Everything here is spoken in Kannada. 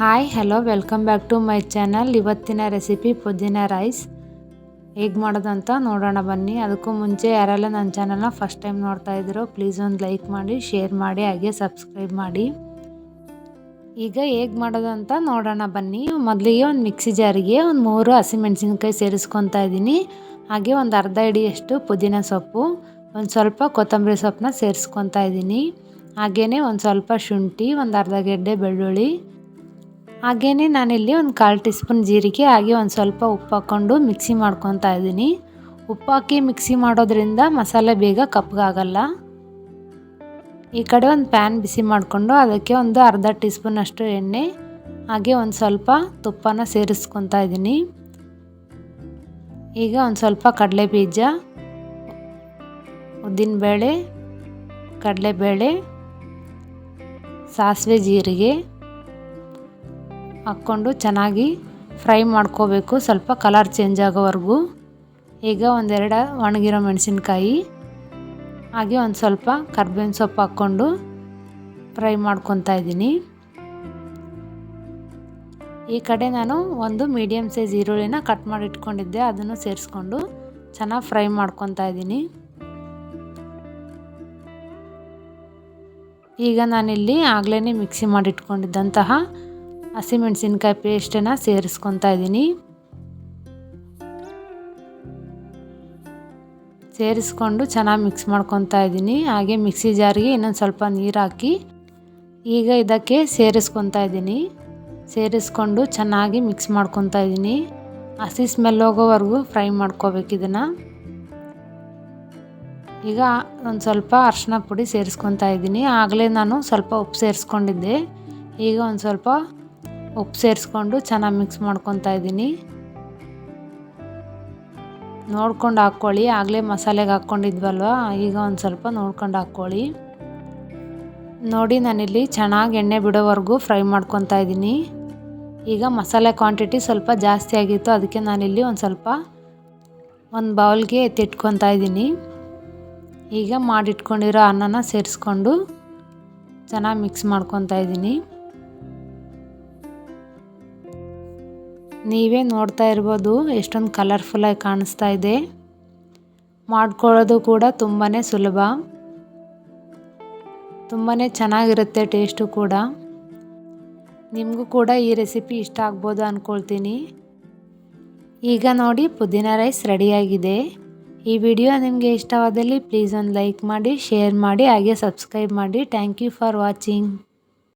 Hi hello welcome back to my channel ಇವತ್ತಿನ ರೆಸಿಪಿ ಪುದೀನ ರೈಸ್ ಹೇಗೆ ಮಾಡೋದಂತ ನೋಡೋಣ ಬನ್ನಿ. ಅದಕ್ಕೂ ಮುಂಚೆ ಯಾರೆಲ್ಲ ನನ್ನ ಚಾನಲ್ನ ಫಸ್ಟ್ ಟೈಮ್ ನೋಡ್ತಾ ಇದ್ದೀರೋ ಪ್ಲೀಸ್ ಒಂದು ಲೈಕ್ ಮಾಡಿ ಶೇರ್ ಮಾಡಿ, ಹಾಗೆ ಸಬ್ಸ್ಕ್ರೈಬ್ ಮಾಡಿ. ಈಗ ಹೇಗೆ ಮಾಡೋದು ಅಂತ ನೋಡೋಣ ಬನ್ನಿ. ಮೊದಲಿಗೆ ಒಂದು ಮಿಕ್ಸಿ ಜಾರಿಗೆ ಒಂದು ಮೂರು ಹಸಿಮೆಣಸಿನ್ಕಾಯಿ ಸೇರಿಸ್ಕೊತಾ ಇದ್ದೀನಿ. ಹಾಗೆ ಒಂದು ಅರ್ಧ ಇಡಿಯಷ್ಟು ಪುದೀನ ಸೊಪ್ಪು, ಒಂದು ಸ್ವಲ್ಪ ಕೊತ್ತಂಬರಿ ಸೊಪ್ಪನ್ನ ಸೇರಿಸ್ಕೊತಾ ಇದ್ದೀನಿ. ಹಾಗೆಯೇ ಒಂದು ಸ್ವಲ್ಪ ಶುಂಠಿ, ಒಂದು ಅರ್ಧ ಗೆಡ್ಡೆ ಬೆಳ್ಳುಳ್ಳಿ ಹಾಗೆಯೇ ನಾನಿಲ್ಲಿ ಒಂದು ಕಾಲು ಟೀ ಸ್ಪೂನ್ ಜೀರಿಗೆ, ಹಾಗೆ ಒಂದು ಸ್ವಲ್ಪ ಉಪ್ಪು ಹಾಕ್ಕೊಂಡು ಮಿಕ್ಸಿ ಮಾಡ್ಕೊತಾ ಇದ್ದೀನಿ. ಉಪ್ಪು ಹಾಕಿ ಮಿಕ್ಸಿ ಮಾಡೋದ್ರಿಂದ ಮಸಾಲೆ ಬೇಗ ಕಪ್ಪಗಾಗಲ್ಲ ಈ ಕಡೆ ಒಂದು ಪ್ಯಾನ್ ಬಿಸಿ ಮಾಡಿಕೊಂಡು ಅದಕ್ಕೆ ಒಂದು ಅರ್ಧ ಟೀ ಸ್ಪೂನಷ್ಟು ಎಣ್ಣೆ, ಹಾಗೆ ಒಂದು ಸ್ವಲ್ಪ ತುಪ್ಪನ ಸೇರಿಸ್ಕೊತಾ ಇದ್ದೀನಿ. ಈಗ ಒಂದು ಸ್ವಲ್ಪ ಕಡಲೆ ಬೀಜ ಉದ್ದಿನಬೇಳೆ ಕಡಲೆಬೇಳೆ, ಸಾಸಿವೆ ಜೀರಿಗೆ ಹಾಕ್ಕೊಂಡು ಚೆನ್ನಾಗಿ ಫ್ರೈ ಮಾಡ್ಕೋಬೇಕು. ಸ್ವಲ್ಪ ಕಲರ್ ಚೇಂಜ್ ಆಗೋವರೆಗೂ. ಈಗ ಒಂದೆರಡು ಒಣಗಿರೋ ಮೆಣಸಿನ್ಕಾಯಿ, ಹಾಗೆ ಒಂದು ಸ್ವಲ್ಪ ಕರ್ಬೇವಿನ ಸೊಪ್ಪು ಹಾಕ್ಕೊಂಡು ಫ್ರೈ ಮಾಡ್ಕೊತಾ ಇದ್ದೀನಿ. ಈ ಕಡೆ ನಾನು ಒಂದು ಮೀಡಿಯಮ್ ಸೈಜ್ ಈರುಳ್ಳಿನ ಕಟ್ ಮಾಡಿ ಇಟ್ಕೊಂಡಿದ್ದೆ ಅದನ್ನು ಸೇರಿಸ್ಕೊಂಡು ಚೆನ್ನಾಗಿ ಫ್ರೈ ಮಾಡ್ಕೊತಾ ಇದ್ದೀನಿ. ಈಗ ನಾನಿಲ್ಲಿ ಆಗಲೇ ಮಿಕ್ಸಿ ಮಾಡಿಟ್ಕೊಂಡಿದ್ದಂತಹ ಹಸಿಮೆಣಸಿನ್ಕಾಯಿ ಪೇಸ್ಟನ್ನು ಸೇರಿಸ್ಕೊತಾ ಇದ್ದೀನಿ. ಸೇರಿಸ್ಕೊಂಡು ಚೆನ್ನಾಗಿ ಮಿಕ್ಸ್ ಮಾಡ್ಕೊತಾ ಇದ್ದೀನಿ. ಹಾಗೆ ಮಿಕ್ಸಿ ಜಾರಿಗೆ ಇನ್ನೊಂದು ಸ್ವಲ್ಪ ನೀರು ಹಾಕಿ ಈಗ ಇದಕ್ಕೆ ಸೇರಿಸ್ಕೊತಾ ಇದ್ದೀನಿ. ಸೇರಿಸ್ಕೊಂಡು ಚೆನ್ನಾಗಿ ಮಿಕ್ಸ್ ಮಾಡ್ಕೊತಾ ಇದ್ದೀನಿ. ಹಸಿ ಸ್ಮೆಲ್ ಹೋಗೋವರೆಗೂ ಫ್ರೈ ಮಾಡ್ಕೋಬೇಕು ಇದನ್ನು. ಈಗ ಒಂದು ಸ್ವಲ್ಪ ಅರ್ಶಿನ ಪುಡಿ ಸೇರಿಸ್ಕೊತಾ ಇದ್ದೀನಿ. ಆಗಲೇ ನಾನು ಸ್ವಲ್ಪ ಉಪ್ಪು ಸೇರಿಸ್ಕೊಂಡಿದ್ದೆ. ಈಗ ಒಂದು ಸ್ವಲ್ಪ ಉಪ್ಪು ಸೇರಿಸ್ಕೊಂಡು ಚೆನ್ನಾಗಿ ಮಿಕ್ಸ್ ಮಾಡ್ಕೊತಾ ಇದ್ದೀನಿ. ನೋಡ್ಕೊಂಡು ಹಾಕ್ಕೊಳ್ಳಿ. ಆಗಲೇ ಮಸಾಲೆಗೆ ಹಾಕ್ಕೊಂಡಿದ್ವಲ್ವ? ಈಗ ಒಂದು ಸ್ವಲ್ಪ ನೋಡ್ಕೊಂಡು ಹಾಕ್ಕೊಳ್ಳಿ. ನೋಡಿ, ನಾನಿಲ್ಲಿ ಚೆನ್ನಾಗಿ ಎಣ್ಣೆ ಬಿಡೋವರೆಗೂ ಫ್ರೈ ಮಾಡ್ಕೊತಾ ಇದ್ದೀನಿ. ಈಗ ಮಸಾಲೆ ಕ್ವಾಂಟಿಟಿ ಸ್ವಲ್ಪ ಜಾಸ್ತಿ ಆಗಿತ್ತು. ಅದಕ್ಕೆ ನಾನಿಲ್ಲಿ ಒಂದು ಸ್ವಲ್ಪ ಒಂದು ಬೌಲ್ಗೆ ಎತ್ತಿಟ್ಕೊತಾ ಇದ್ದೀನಿ. ಈಗ ಮಾಡಿಟ್ಕೊಂಡಿರೋ ಅನ್ನನ ಸೇರಿಸ್ಕೊಂಡು ಚೆನ್ನಾಗಿ ಮಿಕ್ಸ್ ಮಾಡ್ಕೊತಾ ಇದ್ದೀನಿ. ನೀವೇ ನೋಡ್ತಾ ಇರ್ಬೋದು ಎಷ್ಟೊಂದು ಕಲರ್ಫುಲ್ಲಾಗಿ ಕಾಣಿಸ್ತಾ ಇದೆ. ಮಾಡ್ಕೊಳ್ಳೋದು ಕೂಡ ತುಂಬಾ ಸುಲಭ. ತುಂಬಾ ಚೆನ್ನಾಗಿರುತ್ತೆ ಟೇಸ್ಟು ಕೂಡ. ನಿಮಗೂ ಕೂಡ ಈ ರೆಸಿಪಿ ಇಷ್ಟ ಆಗ್ಬೋದು ಅಂದ್ಕೊಳ್ತೀನಿ ಈಗ ನೋಡಿ ಪುದೀನ ರೈಸ್ ರೆಡಿಯಾಗಿದೆ. ಈ ವಿಡಿಯೋ ನಿಮಗೆ ಇಷ್ಟವಾದಲ್ಲಿ ಪ್ಲೀಸ್ ಒಂದು ಲೈಕ್ ಮಾಡಿ ಶೇರ್ ಮಾಡಿ, ಹಾಗೆ ಸಬ್ಸ್ಕ್ರೈಬ್ ಮಾಡಿ. Thank you for watching